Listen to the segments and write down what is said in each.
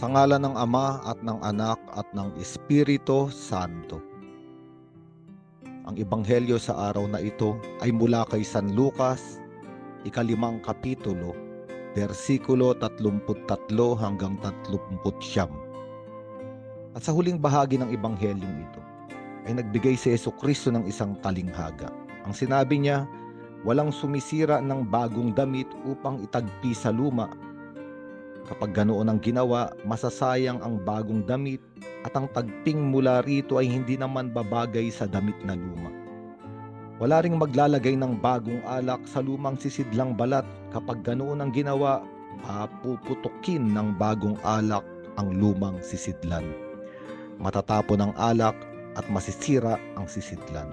Sa ngalan ng Ama at ng Anak at ng Espiritu Santo. Ang ebanghelyo sa araw na ito ay mula kay San Lucas, ikalimang kapitulo, versikulo 33 hanggang 39. At sa huling bahagi ng ebanghelyong ito, ay nagbigay si Yeso Kristo ng isang talinghaga. Ang sinabi niya, walang sumisira ng bagong damit upang itagpi sa luma Kapag ganoon ang ginawa, masasayang ang bagong damit at ang tagping mula rito ay hindi naman babagay sa damit na luma. Wala ring maglalagay ng bagong alak sa lumang sisidlang balat kapag ganoon ang ginawa, papuputukin ng bagong alak ang lumang sisidlan. Matatapon ang alak at masisira ang sisidlan.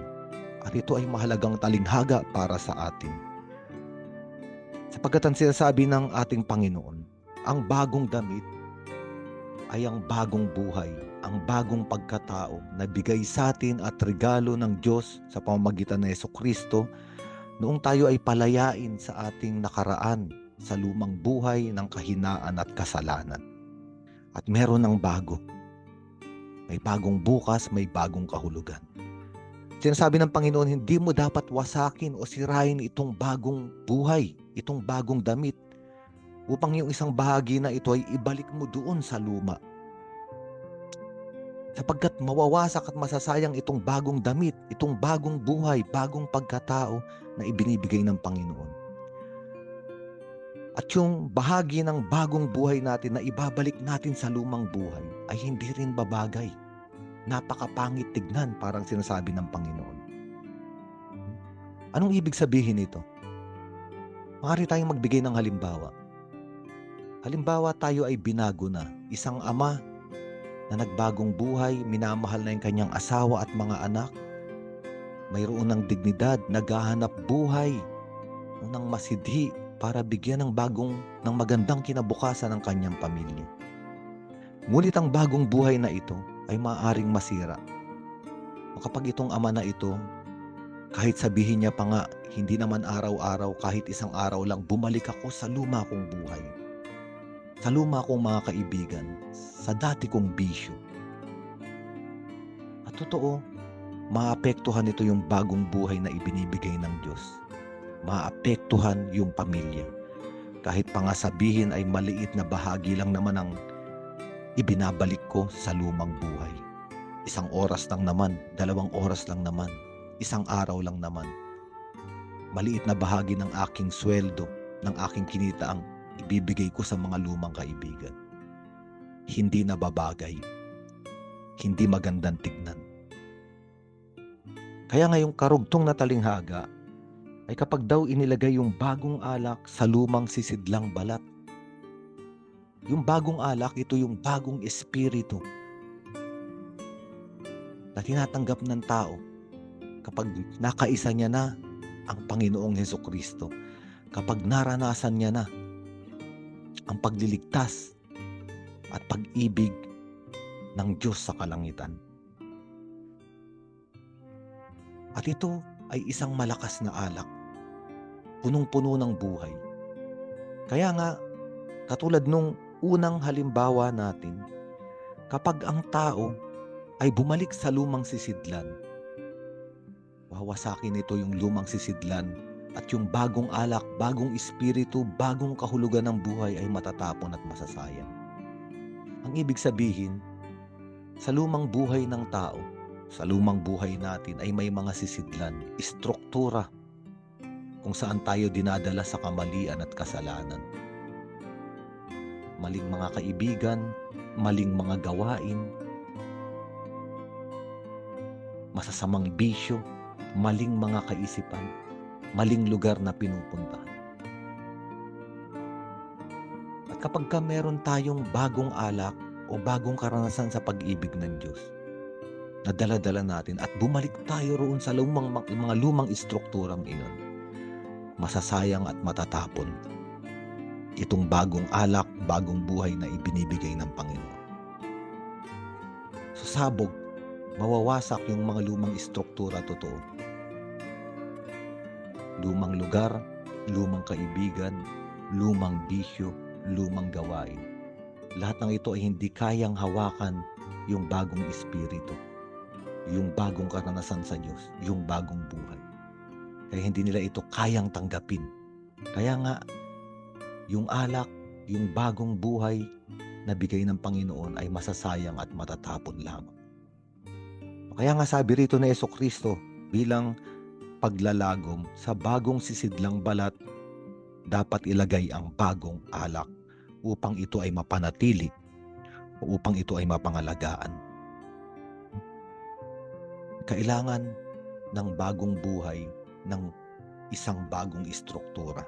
At ito ay mahalagang talinghaga para sa atin. Sapagkat ang sinasabi ng ating Panginoon, ang bagong damit ay ang bagong buhay, ang bagong pagkatao na bigay sa atin at regalo ng Diyos sa pamamagitan ng Yeso Kristo noong tayo ay palayain sa ating nakaraan sa lumang buhay ng kahinaan at kasalanan. At meron ng bago. May bagong bukas, may bagong kahulugan. Sinasabi ng Panginoon, hindi mo dapat wasakin o sirain itong bagong buhay, itong bagong damit upang yung isang bahagi na ito ay ibalik mo doon sa luma. Sapagkat mawawasak at masasayang itong bagong damit, itong bagong buhay, bagong pagkatao na ibinibigay ng Panginoon. At yung bahagi ng bagong buhay natin na ibabalik natin sa lumang buhay ay hindi rin babagay. Napakapangit tignan parang sinasabi ng Panginoon. Anong ibig sabihin nito? Maaari tayong magbigay ng halimbawa. Halimbawa tayo ay binago na, isang ama na nagbagong buhay, minamahal na yung kanyang asawa at mga anak, mayroon ng dignidad, naghahanap buhay ng masidhi para bigyan ng bagong, ng magandang kinabukasan ng kanyang pamilya. Ngunit ang bagong buhay na ito ay maaaring masira. Kapag itong ama na ito, kahit sabihin niya pa nga, hindi naman araw-araw, kahit isang araw lang, bumalik ako sa luma kong buhay sa luma kong mga kaibigan, sa dati kong bisyo. At totoo, maapektuhan ito yung bagong buhay na ibinibigay ng Diyos. Maapektuhan yung pamilya. Kahit pa nga sabihin ay maliit na bahagi lang naman ang ibinabalik ko sa lumang buhay. Isang oras lang naman, dalawang oras lang naman, isang araw lang naman. Maliit na bahagi ng aking sweldo, ng aking kinita ang ibibigay ko sa mga lumang kaibigan. Hindi nababagay. Hindi magandang tignan. Kaya ngayong karugtong na talinghaga ay kapag daw inilagay yung bagong alak sa lumang sisidlang balat. Yung bagong alak, ito yung bagong espiritu na tinatanggap ng tao kapag nakaisa niya na ang Panginoong Heso Kristo, kapag naranasan niya na ang pagliligtas at pag-ibig ng Diyos sa kalangitan. At ito ay isang malakas na alak, punong-puno ng buhay. Kaya nga, katulad nung unang halimbawa natin, kapag ang tao ay bumalik sa lumang sisidlan, wawasakin ito yung lumang sisidlan at yung bagong alak, bagong espiritu, bagong kahulugan ng buhay ay matatapon at masasayang. Ang ibig sabihin, sa lumang buhay ng tao, sa lumang buhay natin ay may mga sisidlan, istruktura kung saan tayo dinadala sa kamalian at kasalanan. Maling mga kaibigan, maling mga gawain, masasamang bisyo, maling mga kaisipan, maling lugar na pinupuntahan. At kapag ka meron tayong bagong alak o bagong karanasan sa pag-ibig ng Diyos, na dala-dala natin at bumalik tayo roon sa lumang, mga lumang istrukturang iyon, masasayang at matatapon itong bagong alak, bagong buhay na ibinibigay ng Panginoon. Sa sabog, mawawasak yung mga lumang istruktura totoo lumang lugar, lumang kaibigan, lumang bisyo, lumang gawain. lahat ng ito ay hindi kayang hawakan yung bagong espiritu, yung bagong karanasan sa Diyos, yung bagong buhay. Kaya hindi nila ito kayang tanggapin. Kaya nga, yung alak, yung bagong buhay na bigay ng Panginoon ay masasayang at matatapon lamang. Kaya nga sabi rito ni Yeso Kristo bilang paglalagom sa bagong sisidlang balat, dapat ilagay ang bagong alak upang ito ay mapanatili o upang ito ay mapangalagaan. Kailangan ng bagong buhay ng isang bagong istruktura.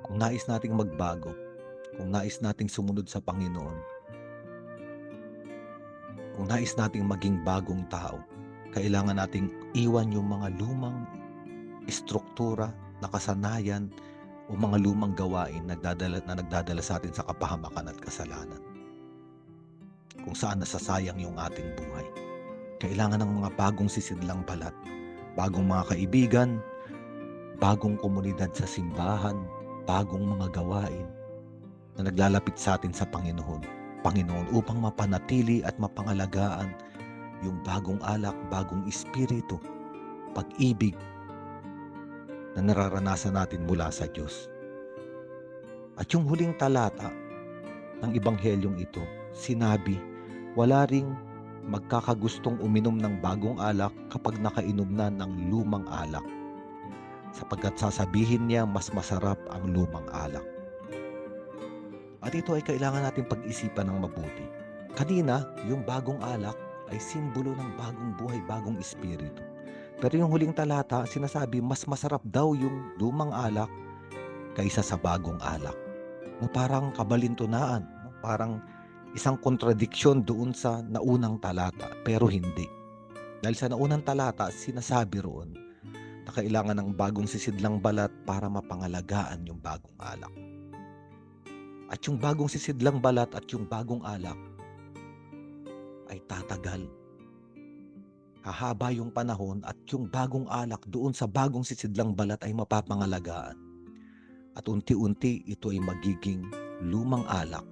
Kung nais nating magbago, kung nais nating sumunod sa Panginoon, kung nais nating maging bagong tao, kailangan nating iwan yung mga lumang istruktura, nakasanayan, o mga lumang gawain nagdadala, na nagdadala sa atin sa kapahamakan at kasalanan. Kung saan nasasayang yung ating buhay. Kailangan ng mga bagong sisidlang balat, bagong mga kaibigan, bagong komunidad sa simbahan, bagong mga gawain na naglalapit sa atin sa Panginoon. Panginoon upang mapanatili at mapangalagaan yung bagong alak, bagong espiritu, pag-ibig na nararanasan natin mula sa Diyos. At yung huling talata ng Ibanghelyong ito, sinabi, wala ring magkakagustong uminom ng bagong alak kapag nakainom na ng lumang alak sapagkat sasabihin niya mas masarap ang lumang alak. At ito ay kailangan natin pag-isipan ng mabuti. Kanina, yung bagong alak ay simbolo ng bagong buhay, bagong espiritu. Pero yung huling talata, sinasabi mas masarap daw yung lumang alak kaysa sa bagong alak. Na parang kabalintunaan, no? parang isang kontradiksyon doon sa naunang talata, pero hindi. Dahil sa naunang talata, sinasabi roon na kailangan ng bagong sisidlang balat para mapangalagaan yung bagong alak. At yung bagong sisidlang balat at yung bagong alak ay tatagal. Hahaba yung panahon at yung bagong alak doon sa bagong sisidlang balat ay mapapangalagaan. At unti-unti ito ay magiging lumang alak.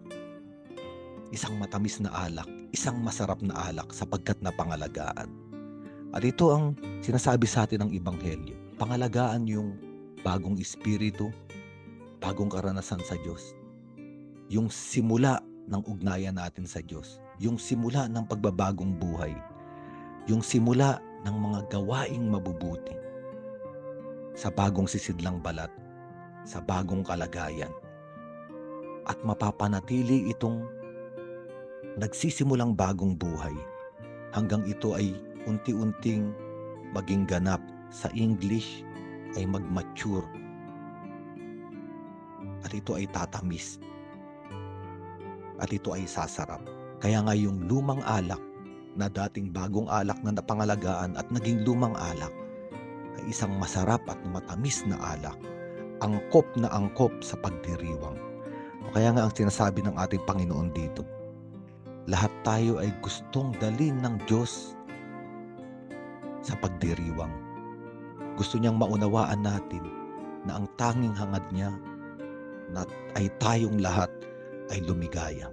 Isang matamis na alak, isang masarap na alak sapagkat napangalagaan. At ito ang sinasabi sa atin ng Ibanghelyo. Pangalagaan yung bagong espiritu, bagong karanasan sa Diyos. Yung simula ng ugnayan natin sa Diyos. Yung simula ng pagbabagong buhay. Yung simula ng mga gawaing mabubuti. Sa bagong sisidlang balat. Sa bagong kalagayan. At mapapanatili itong nagsisimulang bagong buhay hanggang ito ay unti-unting maging ganap sa English ay mag-mature at ito ay tatamis at ito ay sasarap. Kaya nga yung lumang alak na dating bagong alak na napangalagaan at naging lumang alak ay isang masarap at matamis na alak. Angkop na angkop sa pagdiriwang. Kaya nga ang sinasabi ng ating Panginoon dito, lahat tayo ay gustong dalin ng Diyos sa pagdiriwang. Gusto niyang maunawaan natin na ang tanging hangad niya na ay tayong lahat ay lumigaya.